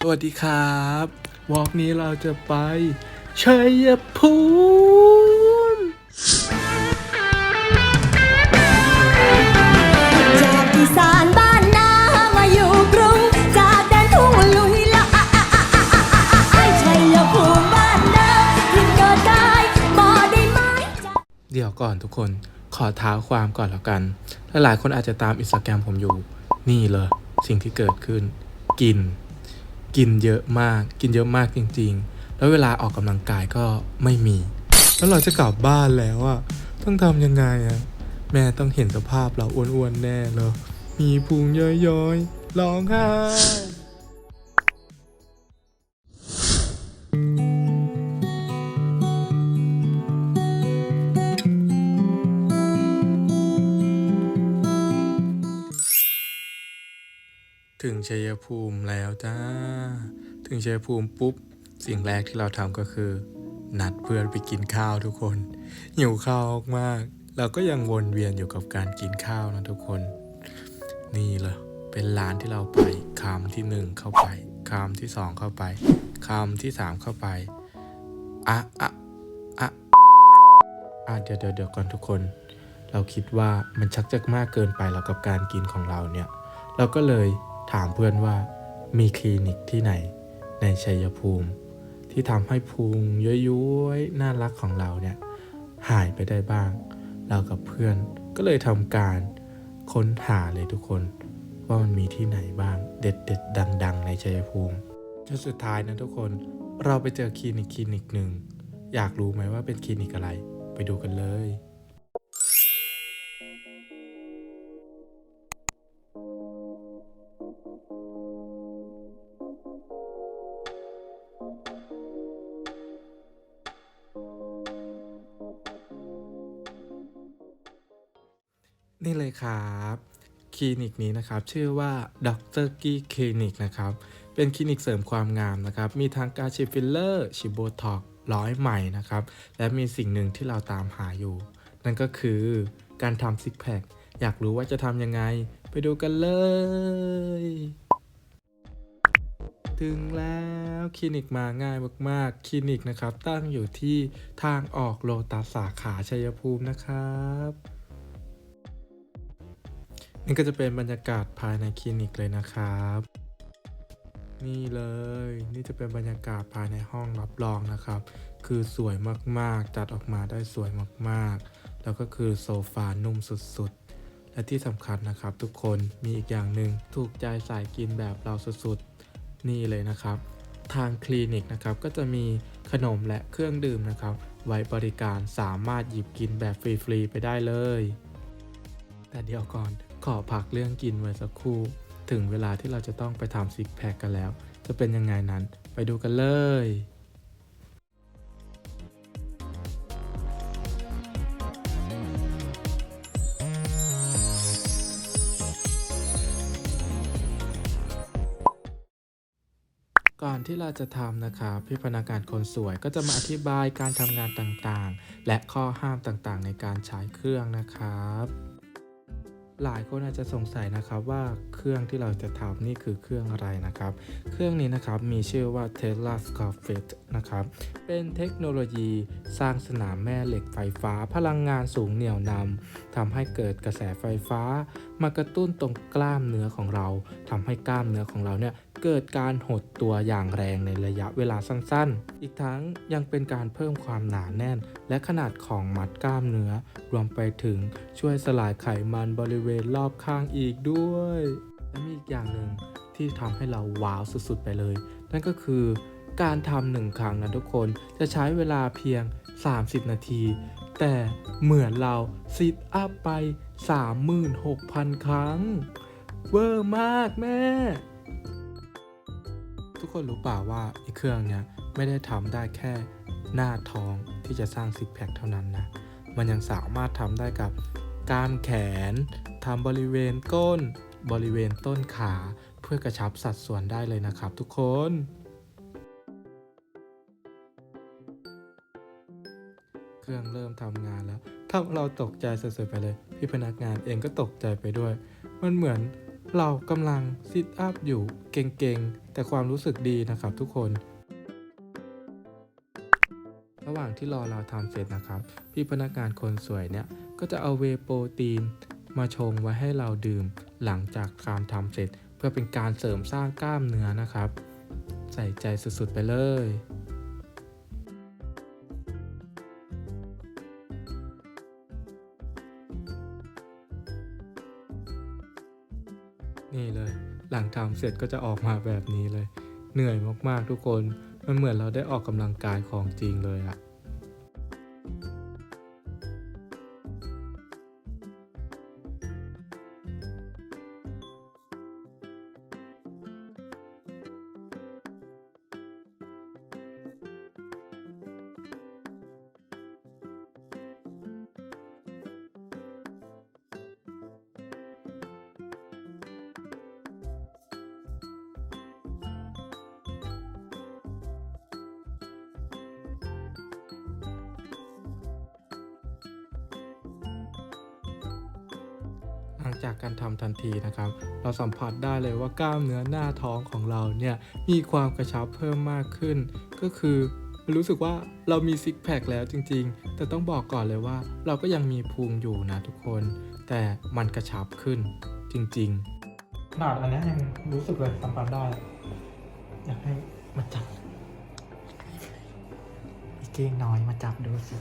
สวัสดีครับวอล์กนี้เราจะไปชัยภูมิจากอีสานบ้านนามาอยู่กรุง จากแดนทุ่งลุยละอะอะอะอะอะอะอะไอชัยภูมิบ้านนาที่เกิดได้บ่ได้ไหมเดี๋ยวก่อนทุกคนขอเท้าความก่อนแล้วกัน หลายๆคนอาจจะตามอินสตาแกรมผมอยู่ นี่เลย สิ่งที่เกิดขึ้น กิน กินเยอะมาก กินเยอะมากจริง ๆ แล้วเวลาออกกำลังกายก็ไม่มี แล้วเราจะกลับบ้านแล้วอะต้องทำยังไงอะแม่ต้องเห็นสภาพเราอ้วนๆแน่เลยมีพุงย้อยๆร้องไห้ ถึงชัยภูมิแล้วจ้า ถึงชัยภูมิปุ๊บ สิ่งแรกที่เราทำก็คือ นัดเพื่อนไปกินข้าวทุกคนหิวข้าวมาก เราก็ยังวนเวียนอยู่กับการกินข้าวนะทุกคน นี่เลยเป็นร้านที่เราไปคำที่หนึ่งเข้าไปคำที่สองเข้าไปคำที่สามเข้าไปอะอะอะอะเดี๋ยวเดี๋ยวเดี๋ยวก่อนทุกคน เราคิดว่ามันชักจะมากเกินไปแล้วกับการกินของเราเนี่ย เราก็เลย ถามเพื่อนว่ามีคลินิกที่ไหนในชัยภูมิ ที่ทำให้พุงย้อยๆน่ารักของเราเนี่ยหายไปได้บ้าง เรากับเพื่อนก็เลยทำการค้นหาเลยทุกคน ว่ามันมีที่ไหนบ้างเด็ดๆ ดัง ๆ ในชัยภูมิจนสุดท้ายนะทุกคนเราไปเจอคลินิกคลินิกหนึ่ง อยากรู้ไหมว่าเป็นคลินิกอะไร ไปดูกันเลย นี่เลยครับคลินิกนี้นะครับชื่อว่าดรกี้คลินิกนะครับเป็นคลินิกเสริมความงามนะครับมีทั้งการฉีดฟิลเลอร์ฉีดโบท็อกร้อยใหม่นะครับและมีสิ่งหนึ่งที่เราตามหาอยู่ นั่นก็คือการทำซิกแพคอยากรู้ว่าจะทำยังไง ไปดูกันเลย ถึงแล้วคลินิกมาง่ายมากๆ คลินิกนะครับตั้งอยู่ที่ทางออกโลตัสสาขาชัยภูมินะครับ นี่ก็จะเป็นบรรยากาศภายในคลินิกเลยนะครับ นี่เลยนี่จะเป็นบรรยากาศภายในห้องรับรองนะครับ คือสวยมากๆ จัดออกมาได้สวยมากๆ แล้วก็คือโซฟานุ่มสุดๆ และที่สำคัญนะครับ ทุกคนมีอีกอย่างหนึ่งถูกใจสายกินแบบเราสุดๆ นี่เลยนะครับ ทางคลินิกนะครับก็จะมีขนมและเครื่องดื่มนะครับ ไว้บริการสามารถหยิบกินแบบฟรีๆไปได้เลย แต่เดี๋ยวก่อน ขอพักเรื่องกินไว้สักครู่ ถึงเวลาที่เราจะต้องไปทำซิกแพคกันแล้ว จะเป็นยังไงนั้นไปดูกันเลยก่อนที่เราจะทำนะครับพี่พนักงานคนสวยก็จะมาอธิบายการทำงานต่างๆ และข้อห้ามต่างๆ ในการใช้เครื่องนะครับ หลายคนอาจจะสงสัยนะครับว่าเครื่องที่เราจะทำนี่คือเครื่องอะไรนะครับ เครื่องนี้นะครับมีชื่อว่า Tesla s c o f i t นะครับ เป็นเทคโนโลยีสร้างสนามแม่เหล็กไฟฟ้าพลังงานสูงเหนี่ยวนำทำให้เกิดกระแสไฟฟ้ามากระตุ้นตรงกล้ามเนื้อของเราทำให้กล้ามเนื้อของเราเนี่ย เกิดการหดตัวอย่างแรงในระยะเวลาสั้นๆ อีกทั้งยังเป็นการเพิ่มความหนาแน่น และขนาดของมัดกล้ามเนื้อ รวมไปถึงช่วยสลายไขมันบริเวณรอบข้างอีกด้วย และมีอีกอย่างหนึ่งที่ทำให้เราว้าวสุดๆไปเลย นั่นก็คือการทำหนึ่งครั้งนะทุกคนจะใช้เวลาเพียง 30 นาที แต่เหมือนเราซิทอัพไป 36,000 ครั้ง เวอร์มากแม่ ทุกคนรู้เปล่าว่าไอ้เครื่องเนี้ยไม่ได้ทำได้แค่หน้าท้องที่จะสร้างซิกแพคเท่านั้นนะ มันยังสามารถทำได้กับกล้ามแขนทำบริเวณก้น บริเวณต้นขา เพื่อกระชับสัดส่วนได้เลยนะครับทุกคน เครื่องเริ่มทำงานแล้ว ถ้าเราตกใจสุดๆไปเลย พี่พนักงานเองก็ตกใจไปด้วย มันเหมือน เรากำลังซิทอัพอยู่เก่งๆ แต่ความรู้สึกดีนะครับทุกคน ระหว่างที่รอเราทำเสร็จนะครับ พี่พนักงานคนสวยเนี่ยก็จะเอาเวโปรตีน มาชงไว้ให้เราดื่ม หลังจากการทำเสร็จ เพื่อเป็นการเสริมสร้างกล้ามเนื้อนะครับ ใส่ใจสุดๆไปเลย นี่เลย หลังทำเสร็จก็จะออกมาแบบนี้เลย เหนื่อยมากๆทุกคน มันเหมือนเราได้ออกกำลังกายของจริงเลยอะ ลังจากการทำทันทีนะครับ เราสัมผัสได้เลยว่ากล้ามเนื้อหน้าท้องของเราเนี่ยมีความกระชับเพิ่มมากขึ้น ก็คือรู้สึกว่าเรามีซิกแพคแล้วจริง ๆ แต่ต้องบอกก่อนเลยว่า เราก็ยังมีพุงอยู่นะทุกคน แต่มันกระชับขึ้นจริงๆ ขนาดอันนี้ยังรู้สึกเลยสัมผัสได้ อยากให้มาจับอีเก้งน้อยมาจับดูสิ